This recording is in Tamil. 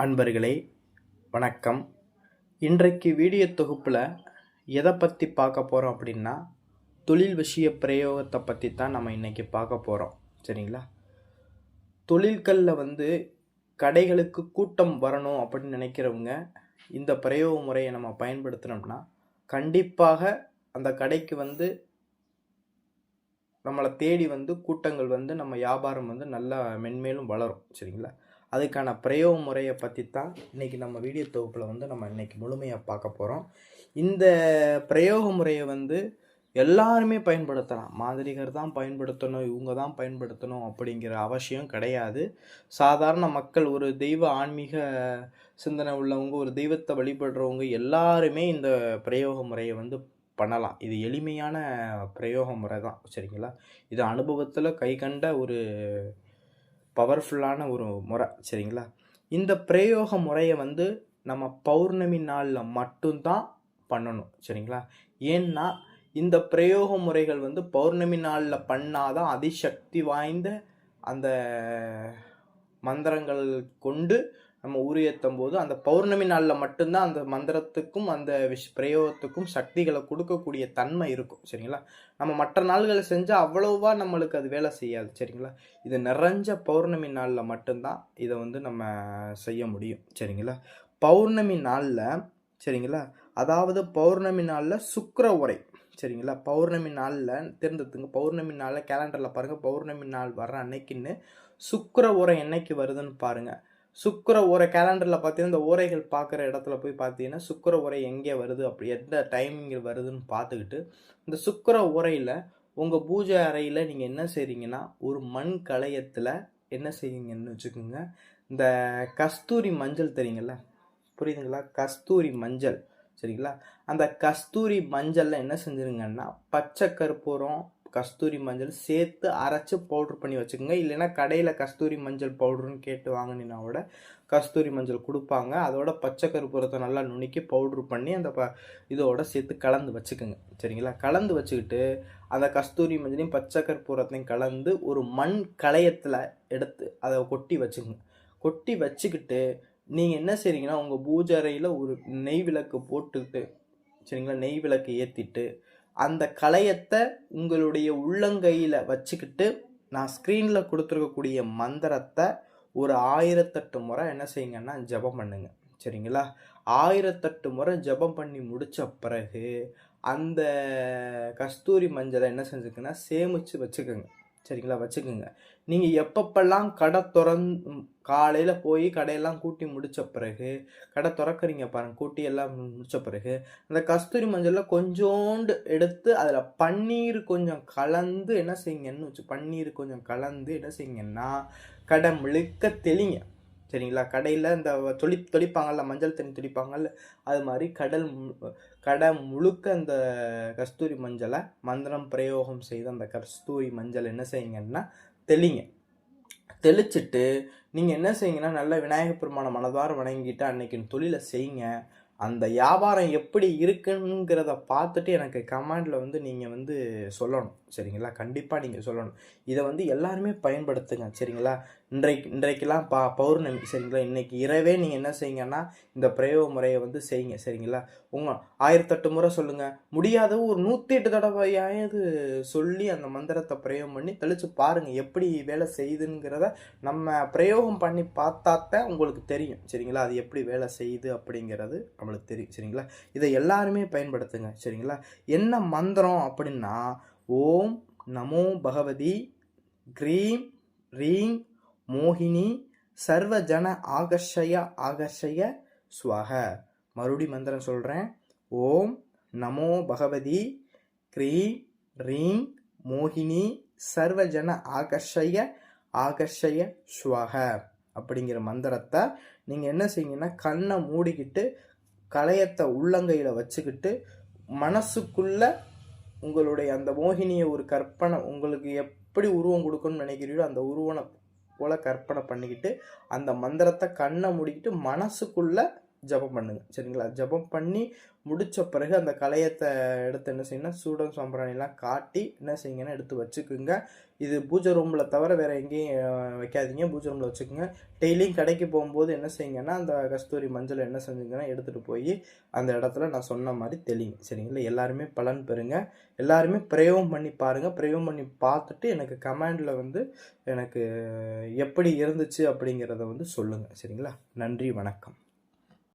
அன்பர்களே வணக்கம். இன்றைக்கு வீடியோ தொகுப்பில் எதை பற்றி பார்க்க போகிறோம் அப்படின்னா தொழில் விஷய பிரயோகத்தை பற்றி தான் நம்ம இன்றைக்கி பார்க்க போகிறோம் சரிங்களா? தொழில்களில் வந்து கடைகளுக்கு கூட்டம் வரணும் அப்படின்னு நினைக்கிறவங்க இந்த பிரயோக முறையை நம்ம பயன்படுத்தினோம்னா கண்டிப்பாக அந்த கடைக்கு வந்து நம்மளை தேடி வந்து கூட்டங்கள் வந்து நம்ம வியாபாரம் வந்து நல்லா மென்மேலும் வளரும். சரிங்களா? அதுக்கான பிரயோக முறையை பற்றி தான் இன்றைக்கி நம்ம வீடியோ தொகுப்பில் வந்து நம்ம இன்றைக்கி முழுமையாக பார்க்க போகிறோம் இந்த பிரயோக முறையை வந்து எல்லாருமே பயன்படுத்தலாம். மாதிரிகர் தான் பயன்படுத்தணும் இவங்க தான் பயன்படுத்தணும் அப்படிங்கிற அவசியம் கிடையாது. சாதாரண மக்கள் ஒரு தெய்வ ஆன்மீக சிந்தனை உள்ளவங்க ஒரு தெய்வத்தை வழிபடுறவங்க எல்லாருமே இந்த பிரயோக முறையை வந்து பண்ணலாம். இது எளிமையான பிரயோக முறை தான். சரிங்களா? இது அனுபவத்தில் கைகண்ட ஒரு பவர்ஃபுல்லான ஒரு முறை சரிங்களா? இந்த பிரயோக முறையை வந்து நம்ம பௌர்ணமி நாளில் மட்டும்தான் பண்ணணும் சரிங்களா? ஏன்னா இந்த பிரயோக முறைகள் வந்து பௌர்ணமி நாளில் பண்ணாதான் அதிசக்தி வாய்ந்த அந்த மந்திரங்கள் கொண்டு நம்ம உரியேற்றும் போது அந்த பௌர்ணமி நாளில் மட்டும்தான் அந்த மந்திரத்துக்கும் அந்த விஷ் பிரயோகத்துக்கும் சக்திகளை கொடுக்கக்கூடிய தன்மை இருக்கும் சரிங்களா? நம்ம மற்ற நாள்களை செஞ்சால் அவ்வளோவா நம்மளுக்கு அது வேலை செய்யாது சரிங்களா? இது நிறைஞ்ச பௌர்ணமி நாளில் மட்டும்தான் இதை வந்து நம்ம செய்ய முடியும் சரிங்களா? பௌர்ணமி நாளில் சரிங்களா? அதாவது பௌர்ணமி நாளில் சுக்கர உரை சரிங்களா? பௌர்ணமி நாளில் தெரிந்ததுங்க பௌர்ணமி நாளில் கேலண்டரில் பாருங்கள் பௌர்ணமி நாள் வர்ற அன்னைக்குன்னு சுக்கர உரை என்னைக்கு வருதுன்னு பாருங்கள் சுக்கர உரை கேலண்டரில் பார்த்தீங்கன்னா இந்த ஓரைகள் பார்க்குற இடத்துல போய் பார்த்தீங்கன்னா சுக்கர உரை எங்கே வருது அப்படி எந்த டைமிங்கில் வருதுன்னு பார்த்துக்கிட்டு இந்த சுக்கர உரையில் உங்கள் பூஜை அறையில் நீங்கள் என்ன செய்கிறீங்கன்னா ஒரு மண் களையத்தில் என்ன செய்வீங்கன்னு வச்சுக்கோங்க. இந்த கஸ்தூரி மஞ்சள் தெரியுங்களா புரியுதுங்களா? கஸ்தூரி மஞ்சள் சரிங்களா? அந்த கஸ்தூரி மஞ்சளில் என்ன செஞ்சுருங்கன்னா பச்சை கற்பூரம் கஸ்தூரி மஞ்சள் சேர்த்து அரைச்சி பவுட்ரு பண்ணி வச்சுக்கோங்க. இல்லைன்னா கடையில் கஸ்தூரி மஞ்சள் பவுட்ருன்னு கேட்டு வாங்கினீங்கன்னா கூட கஸ்தூரி மஞ்சள் கொடுப்பாங்க. அதோட பச்சை கருப்புரத்தை நல்லா நுணுக்கி பவுட்ரு பண்ணி அந்த ப இதோட சேர்த்து கலந்து வச்சுக்கோங்க. சரிங்களா? கலந்து வச்சுக்கிட்டு அந்த கஸ்தூரி மஞ்சளையும் பச்சை கற்பூரத்தையும் கலந்து ஒரு மண் களையத்தில் எடுத்து அதை கொட்டி வச்சுக்கோங்க. கொட்டி வச்சுக்கிட்டு நீங்கள் என்ன செய்றீங்கன்னா உங்கள் பூஜை அறையில் ஒரு நெய் விளக்கு போட்டுக்கிட்டு சரிங்களா? நெய் விளக்கு ஏற்றிட்டு அந்த கலையத்தை உங்களுடைய உள்ளங்கையில் வச்சுக்கிட்டு நான் ஸ்க்ரீனில் கொடுத்துருக்கக்கூடிய மந்திரத்தை ஒரு ஆயிரத்தெட்டு முறை என்ன செய்யுங்கன்னா ஜபம் பண்ணுங்க. சரிங்களா? ஆயிரத்தெட்டு முறை ஜபம் பண்ணி முடித்த பிறகு அந்த கஸ்தூரி மஞ்சளை என்ன செஞ்சுக்குன்னா சேமித்து வச்சுக்கோங்க. சரிங்களா? வச்சுக்கோங்க. நீங்கள் எப்பப்பெல்லாம் கடை திறந் காலையில் போய் கடையெல்லாம் கூட்டி முடித்த பிறகு கடை திறக்கிறீங்க பாருங்கள் கூட்டி எல்லாம் முடித்த பிறகு அந்த கஸ்தூரி மஞ்சளில் கொஞ்சோண்டு எடுத்து அதில் பன்னீர் கொஞ்சம் கலந்து என்ன செய்யுங்கன்னு வச்சு பன்னீர் கொஞ்சம் கலந்து என்ன செய்யுங்கன்னா கடை முழுக்க தெளிங்க. சரிங்களா கடையில் இந்த தொளி தொளிப்பாங்கள்ல மஞ்சள் தண்ணி தொளிப்பாங்கள்ல அது மாதிரி கடல் கடை முழுக்க அந்த கஸ்தூரி மஞ்சளை மந்திரம் பிரயோகம் செய்த அந்த கஸ்தூரி மஞ்சள் என்ன செய்யுங்கன்னா தெளிங்க. தெளிச்சிட்டு நீங்கள் என்ன செய்யுங்கன்னா நல்ல விநாயகப் பெருமான மனதார வணங்கிட்டு அன்னைக்கு தொழிலை செய்யுங்க. அந்த வியாபாரம் எப்படி இருக்குங்கிறத பார்த்துட்டு எனக்கு கமெண்டில் வந்து நீங்கள் வந்து சொல்லணும். சரிங்களா? கண்டிப்பாக நீங்கள் சொல்லணும். இதை வந்து எல்லாருமே பயன்படுத்துங்க. சரிங்களா? இன்றைக்கு இன்றைக்கெல்லாம் பா பௌர்ணமி சரிங்களா? இன்றைக்கி இரவே நீங்கள் என்ன செய்யுங்கன்னா இந்த பிரயோக முறையை வந்து செய்யுங்க சரிங்களா? உங்கள் ஆயிரத்தெட்டு முறை சொல்லுங்கள் முடியாத ஒரு நூற்றி எட்டு தடவையாவது சொல்லி அந்த மந்திரத்தை பிரயோகம் பண்ணி தெளித்து பாருங்கள் எப்படி வேலை செய்யுதுங்கிறத நம்ம பிரயோகம் பண்ணி பார்த்தாத்தான் உங்களுக்கு தெரியும் சரிங்களா? அது எப்படி வேலை செய்யுது அப்படிங்கிறது நம்மளுக்கு தெரியும் சரிங்களா? இதை எல்லாருமே பயன்படுத்துங்க சரிங்களா? என்ன மந்திரம் அப்படின்னா ஓம் நமோ பகவதி க்ரீம் ரீங் மோகினி சர்வஜன ஆகர்ஷய ஆகர்ஷய ஸ்வக மறுபடி மந்திரம் சொல்கிறேன் ஓம் நமோ பகவதி க்ரீம் ரீம் மோகினி சர்வஜன ஆகர்ஷய ஆகர்ஷய ஸ்வக அப்படிங்கிற மந்திரத்தை நீங்கள் என்ன செய்யுங்கன்னா கண்ணை மூடிக்கிட்டு கலையத்தை உள்ளங்கையில் வச்சுக்கிட்டு மனசுக்குள்ள உங்களுடைய அந்த மோகினியை ஒரு கற்பனை உங்களுக்கு எப்படி உருவம் கொடுக்கணும்னு நினைக்கிறீங்களோ அந்த உருவனை போல் கற்பனை பண்ணிக்கிட்டு அந்த மந்திரத்தை கண்ணை மூடிக்கிட்டு மனசுக்குள்ளே ஜெபம் பண்ணுங்க. சரிங்களா? ஜெபம் பண்ணி முடித்த பிறகு அந்த கலையத்தை எடுத்து என்ன செய்யணும் சூடம் சாம்பிராணிலாம் காட்டி என்ன செய்யுங்கன்னா எடுத்து வச்சுக்குங்க. இது பூஜை ரூமில் தவிர வேறு எங்கேயும் வைக்காதீங்க. பூஜை ரூமில் வச்சுக்கோங்க. டெய்லியும் கடைக்கு போகும்போது என்ன செய்யுங்கன்னா அந்த கஸ்தூரி மஞ்சள் என்ன செஞ்சுங்கன்னா எடுத்துகிட்டு போய் அந்த இடத்துல நான் சொன்ன மாதிரி தெளிங்க. சரிங்களா? எல்லாருமே பலன் பெறுங்க. எல்லாருமே பிரயோகம் பண்ணி பாருங்கள் பிரயோகம் பண்ணி பார்த்துட்டு எனக்கு கமெண்டில் வந்து எனக்கு எப்படி இருந்துச்சு அப்படிங்கிறத வந்து சொல்லுங்கள் சரிங்களா? நன்றி வணக்கம்.